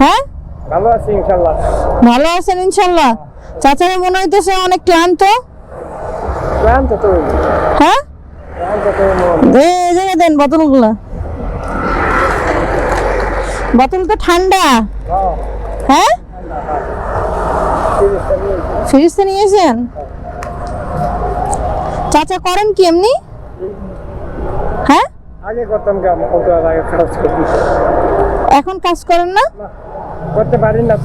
হ্যাঁ? ভালো আছি ইনশাল্লাহ। ভালো আছেন চাচারে মনে হইতেছে অনেক ক্লান্ত। ক্লান্ত তো। হ্যাঁ? দে দেন বোতলগুলো। বোতল তো ঠান্ডা। হ্যাঁ। ফ্রিজ থেকে নিয়েছেন চাচা করেন কি এমনি? হ্যাঁ? আগে করতাম আগে খরচ এখন কাজ করেন না? করতে পারি না।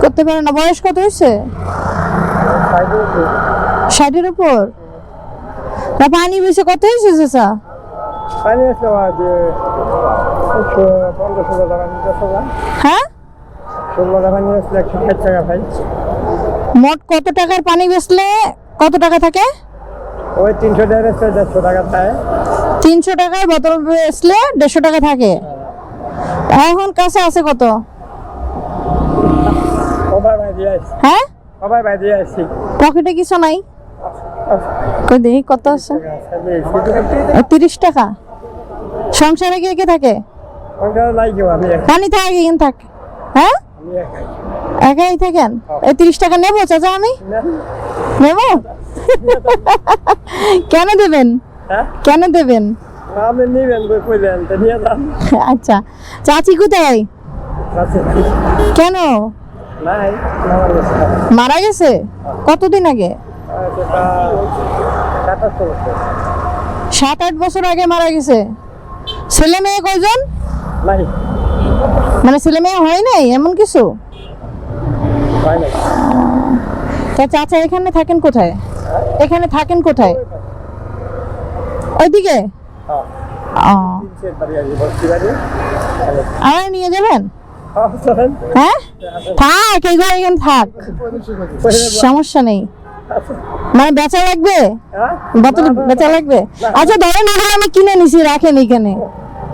করতে পারেন না। বয়স কত হয়েছে? ষাটের উপর। তা পানি বেশি কত হয়েছে চাচা? পানি হ্যাঁ? মোট কত টাকার পানি বেচলে কত টাকা থাকে? ওই তিনশো টাকা তিনশো টাকার বোতল বেচলে দেড়শো টাকা থাকে। এখন কাছে আছে কত? হ্যাঁ? পকেটে কিছু নাই? কই দেখি কত আছে? তিরিশ টাকা। সংসারে কে কে থাকে? পানি থাকে কিন থাকে। হ্যাঁ? একাই। একাই থাকেন? এই তিরিশ টাকা নেব চাচা আমি? নেব? কেন দেবেন? হ্যাঁ? কেন দেবেন? আপনি নিবেন বই কইলেন তো নিয়ে যান। আচ্ছা চাচি কোথায়? কেন? নাই। মারা গেছে। কতদিন আগে। সাত আট বছর। আগে মারা গেছে। ছেলে মেয়ে কয়জন? মানে ছেলে মেয়ে হয় নাই এমন কিছু? তা চাচা এখানে থাকেন কোথায়? এখানে থাকেন কোথায়? ওইদিকে? হ্যাঁ আমার নিয়ে যাবেন? হ্যাঁ। হ্যাঁ থাক এইগুলো এখানে থাক। সমস্যা নেই। মানে বেচা লাগবে? হ্যাঁ? বেচা লাগবে? আচ্ছা ধরেন এগুলো আমি কিনে নিছি রাখেন এখানে।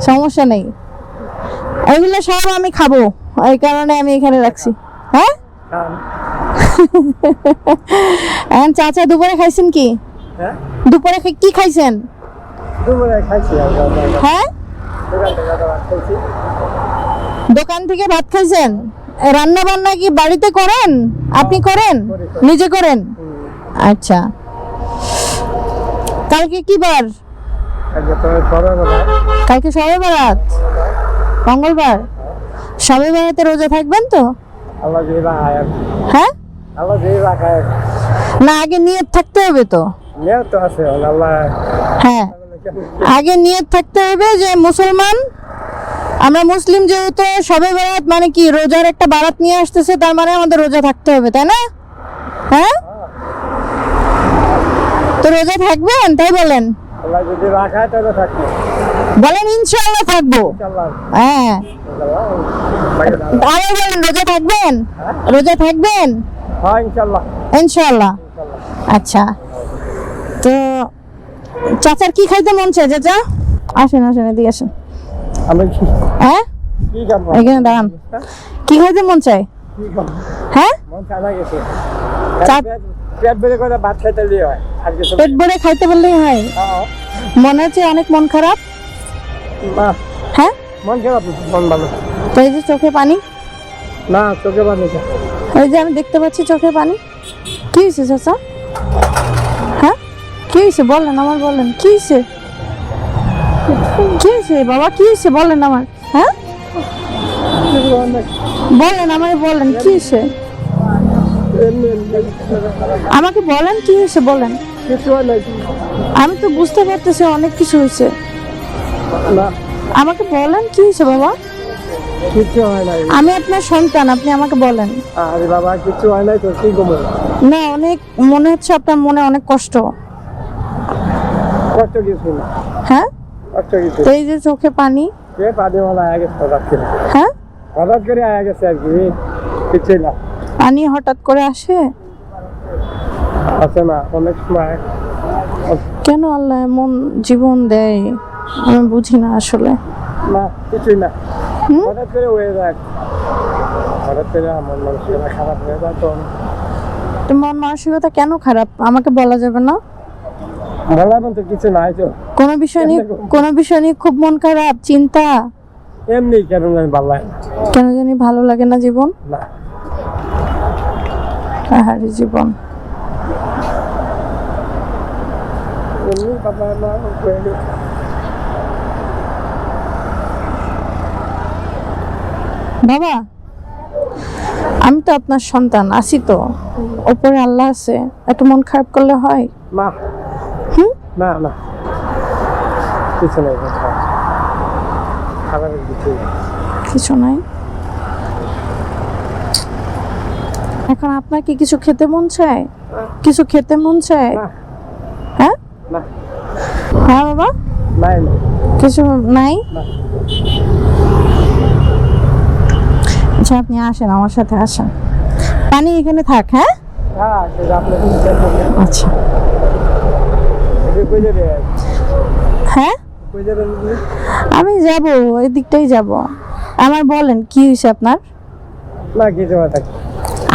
সমস্যা নেই। এগুলো সব আমি খাব। এই কারণে আমি এখানে রাখছি। হ্যাঁ? হ্যাঁ। এখন চাচা দুপুরে খাইছেন কি? হ্যাঁ? দুপুরে কি খাইছেন? দুপুরে খাইছি হ্যাঁ? দোকান থেকে ভাত খাইছেন? রান্না বান্না কি বাড়িতে করেন? আপনি করেন? করি, করি। নিজে করেন? আচ্ছা। কালকে কি বার? কালকে সবে বারাত মঙ্গলবার? সবে বারাতে রোজা থাকবেন তো? হ্যাঁ না আগে নিয়ত থাকতে হবে তো? আছে হ্যাঁ। আগে নিয়ত থাকতে হবে যে মুসলমান আমরা মুসলিম যেহেতু সবে বারাত মানে কি? রোজার একটা বারাত নিয়ে আসতেছে তার মানে আমাদের রোজা থাকতে হবে তাই না? হ্যাঁ? তো রোজা থাকবেন? তাই বলেন। বলেন ইনশাআল্লাহ থাকব। হ্যাঁ। আরে বলেন রোজা থাকবেন? রোজা থাকবেন? হ্যাঁ ইনশাল্লাহ ইনশাআল্লাহ। আচ্ছা। চাচার কি খাইতে মন চায় চাচা? আসেন আসেন এদিকে আসেন। আমি কি? হ্যাঁ? এখানে দাঁড়ান। কি খাইতে মন চায়? হ্যাঁ? মন পেট- হয় ভরে খাইতে পারলেই হয়? হ্যাঁ, মনে হচ্ছে অনেক মন খারাপ। হ্যাঁ? মন খারাপ মন ভালো। তো এই যে চোখে পানি? না চোখে পানি। এই যে আমি দেখতে পাচ্ছি চোখে পানি। কি হয়েছে চাচা? কি হয়েছে? বলেন আমার বলেন। কি হয়েছে? কি হয়েছে? বাবা কি হয়েছে? বলেন আমার হ্যাঁ? বলেন আমাকে বলেন কি হয়েছে? আমাকে বলেন কি হয়েছে বলেন। আমি তো বুঝতে পারতেছি অনেক কিছু হয়েছে। আমাকে বলেন কি হয়েছে বাবা? কিছু হয় নাই। আমি আপনার সন্তান আপনি আমাকে বলেন। আরে বাবা কিছু হয় নাই তো কি না অনেক মনে হচ্ছে আপনার মনে অনেক কষ্ট। হ্যাঁ? কিছু এই যে চোখে পানি? হ্যাঁ? হঠাৎ করে আয়া গেছে আর কি কিছুই না। পানি হঠাৎ করে আসে? আছে না অনেক সময়। কেন আল্লাহ এমন জীবন দেয়? আমি বুঝি না আসলে। না কিছুই না? হঠাৎ করে হয়ে যায়। হঠাৎ করে আমার মানুষের খারাপ হয়ে যায় তো মন মানসিকতা কেন খারাপ? আমাকে বলা যাবে না? বলার মতো কিছু নাই তো। কোনো বিষয় নিয়ে কোনো বিষয় নিয়ে খুব মন খারাপ চিন্তা? এমনি কেন জানি ভালো লাগে। কেন জানি ভালো লাগে না জীবন? না। আহারে জীবন। বাবা আমি তো আপনার সন্তান আছি তো। ওপরে আল্লাহ আছে একটু মন খারাপ করলে হয়? হুম না না। কিছু নেই খাবারের কিছু কিছু নাই। এখন আপনার কি কিছু খেতে মন চায়? কিছু খেতে মন চায়? হ্যাঁ? হ্যাঁ বাবা? নাই কিছু নাই? আচ্ছা আপনি আসেন আমার সাথে আসেন। পানি এখানে থাক হ্যাঁ? হ্যাঁ। আচ্ছা। হ্যাঁ? আমি যাব ওই দিকটাই যাব। আমার বলেন কি হয়েছে আপনার?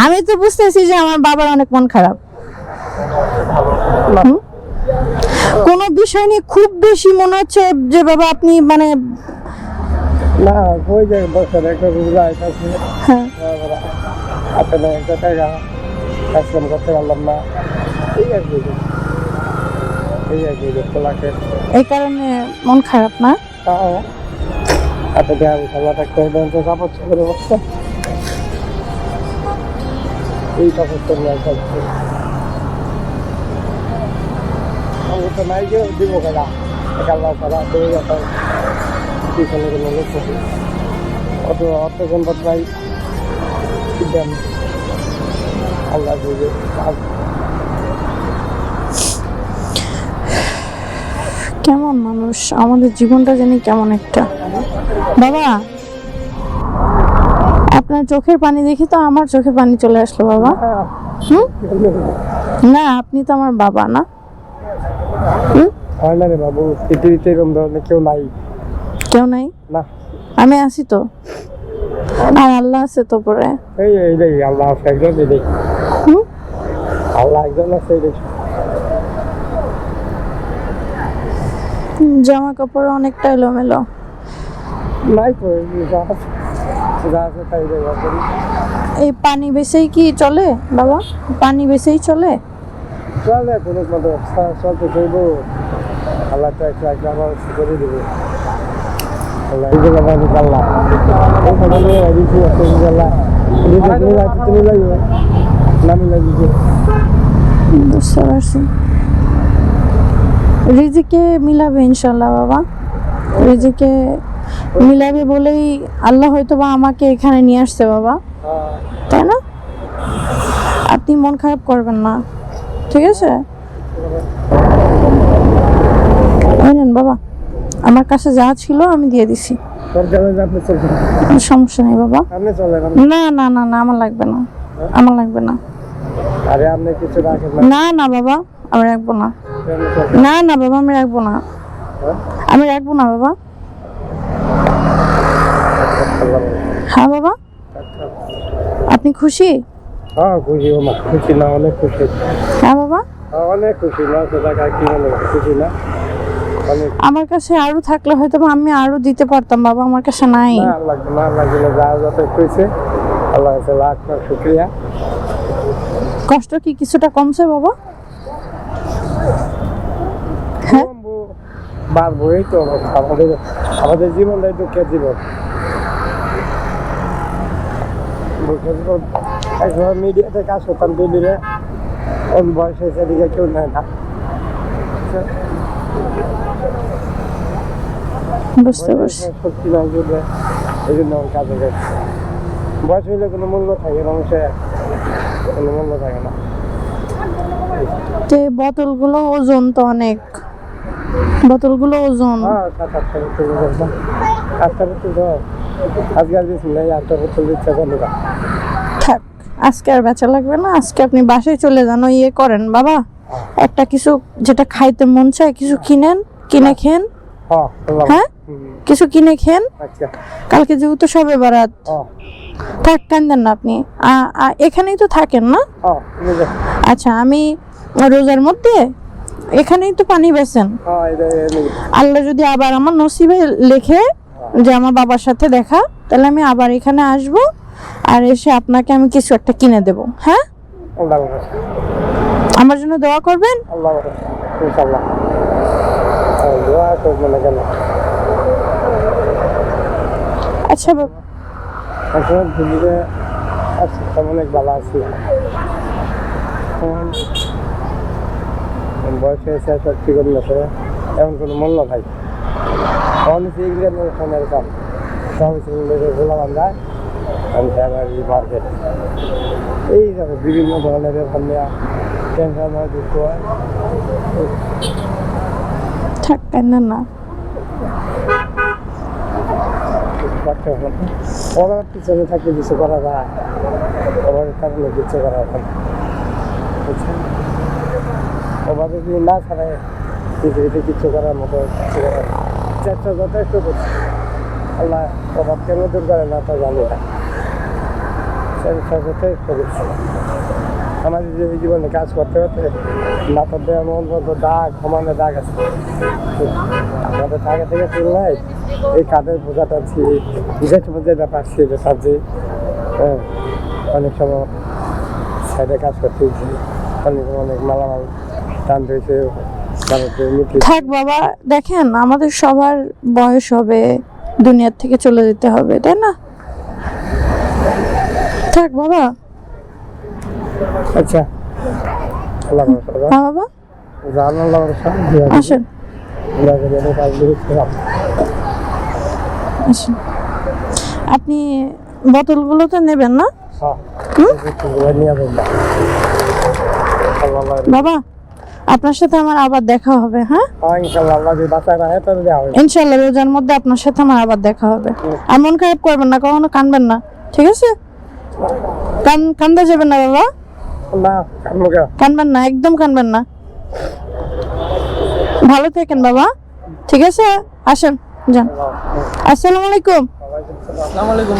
আমি তো বুঝতেছি যে আমার বাবার অনেক মন খারাপ। কোনো বিষয় নিয়ে খুব বেশি মনে হচ্ছে যে বাবা আপনি মানে না কই যাবে বছর একটা রুগা আইতাছে হ্যাঁ। আপনার একটা টাকা কাজকাম করতে পারলাম না। ঠিক আছে। এই কারণে মন খারাপ না? তাও। আপনাদের আমি খেলা থাকতে দেন তো কাপড় চোপড়ের অবস্থা এই কাপড় চোপড় নিয়ে চলছে আমি তো নাই যে দিব খেলা একাল্লা খেলা দুই হাজার পিছনে কোনো লোক। অত অত আল্লাহ কেমন মানুষ? আমাদের জীবনটা জানি কেমন একটা। বাবা আপনার চোখের পানি দেখে তো আমার চোখে পানি চলে আসলো বাবা। হুম? না আপনি তো আমার বাবা না? হুম? হয় না রে বাবু পৃথিবীতে এরকম ধরনের কেউ নাই। কেউ নাই? না। আমি আছি তো। আর আল্লাহ আছে তো পরে। এই এই আল্লাহ আছে একজন হুম? আল্লাহ একজন আছে এই জামা কাপড় অনেকটা এলোমেলো। এই পানি বেসেই কি চলে বাবা? পানি বেসেই চলে? চলে কোনো মতো চলতে চলবো আল্লাহ তো একটা একটা আমার করে দেবে। আল্লাহ এই কথা নিয়ে দিচ্ছি একটা আল্লাহ? তুমি লাগছে তুমি লাগবে নামি লাগছে বুঝতে পারছি। রিজিকে মিলাবে ইনশাল্লাহ বাবা। রিজিকে মিলাবে বলেই আল্লাহ হয়তো বা আমাকে এখানে নিয়ে আসছে বাবা। তাই না? আপনি মন খারাপ করবেন না। ঠিক আছে? বাবা। আমার কাছে যা ছিল আমি দিয়ে দিছি। সমস্যা নেই বাবা। না না না না আমার লাগবে না। আমার লাগবে না। না না বাবা আমি রাখব না। না না বাবা আমি রাখব না? আমি রাখব না বাবা। হ্যাঁ বাবা। আপনি খুশি? হ্যাঁ খুশি মা খুশি না অনেক খুশি। হ্যাঁ বাবা। হ্যাঁ, অনেক খুশি না তো টাকা কি খুশি না। আমার কাছে আরও থাকলে হয়তো বা আমি আরও দিতে পারতাম বাবা আমার কাছে নাই। না লাগবে না লাগবে যা যত হয়েছে আল্লাহ কাছে লাখ লাখ শুক্রিয়া। কষ্ট কি কিছুটা কমছে বাবা হ্যাঁ কমবো, বাড়বো এই তো আমাদের আমাদের জীবনটাই দুঃখের জীবন। দুঃখের জীবন একসময় মিডিয়াতে কাজ করতাম দিল্লিরে ওর বয়স হয়েছে এদিকে কেউ নেয় না। বুঝতে পারছি। সত্যি না বুঝলে এই জন্য আমার কাজে গেছে। বয়স হইলে কোনো মূল্য থাকে না মানুষের কোনো মূল্য থাকে না। তে বোতলগুলো ওজন তো অনেক। বোতলগুলো ওজন। হ্যাঁ বন্ধুরা থাক আজকে আর বেচা লাগবে না আজকে আপনি বাসায় চলে যান ইয়ে করেন বাবা। একটা কিছু যেটা খাইতে মন চায় কিছু কিনেন কিনে খেন। হ্যাঁ হ্যাঁ? কিছু কিনে খেন। আচ্ছা। কালকে যেহেতু সবে বারাত। হ্যাঁ। থাক কান্দেন না আপনি। এখানেই তো থাকেন না? হ্যাঁ। আচ্ছা আমি রোজার মধ্যে এখানেই তো পানি বেছেন। হ্যাঁ আল্লাহ যদি আবার আমার নসিবে লেখে যে আমার বাবার সাথে দেখা তাহলে আমি আবার এখানে আসব আর এসে আপনাকে আমি কিছু একটা কিনে দেব। হ্যাঁ? আমার জন্য দোয়া করবেন? আচ্ছা বাবা। এখন আছি অনেক ভালো আছি। বয়স হয়েছে সব ঠিক আছে এমন কোনো মূল্য নাই। অনেক ফোনের কাম সব গোলাম যায় আমি মার্কেট এই বিভিন্ন ধরনের ব্যাপার নেওয়া টেনশন হয় দুঃখ হয়। থাক না না। পড়ার পিছনে থাকলে কিছু করা যায়। পড়ার কিছু করা যায় ওভাবে যদি না ছাড়ায় পৃথিবীতে কিছু করার মতো কিছু করার চেষ্টা যথেষ্ট করছি। আল্লাহ অভাব কেন দূর করে না তা জানি না। চেষ্টা যথেষ্ট করছি। আমাদের যে জীবনে কাজ করতে করতে নাতার দেওয়া মন বলতো দাগ সমানে দাগ আছে। আমাদের আগে থেকে ফিল নাই। এই কাঠের বোঝাটা যেটা যেটা পারছি এটা পারছি হ্যাঁ অনেক সময় সাইডে কাজ করতেছি অনেক অনেক মালামাল থাক বাবা দেখেন আমাদের সবার বয়স হবে দুনিয়ার থেকে চলে যেতে হবে তাই না? থাক বাবা। আচ্ছা। ভরসা হ্যাঁ বাবা। আসেন। আসেন। আপনি বোতলগুলো তো নেবেন না? হ্যাঁ। বাবা। আপনার সাথে আমার আবার দেখা হবে হ্যাঁ? হ্যাঁ ইনশাল্লাহ রোজার মধ্যে আপনার সাথে আমার আবার দেখা হবে। আর মন খারাপ করবেন না কখনো কানবেন না ঠিক আছে? কান কান্দা যাবেন না বাবা? কানবেন না একদম কানবেন না। ভালো থাকেন বাবা ঠিক আছে? আসেন যান। আসসালামু আলাইকুম। আসসালামু। আলাইকুম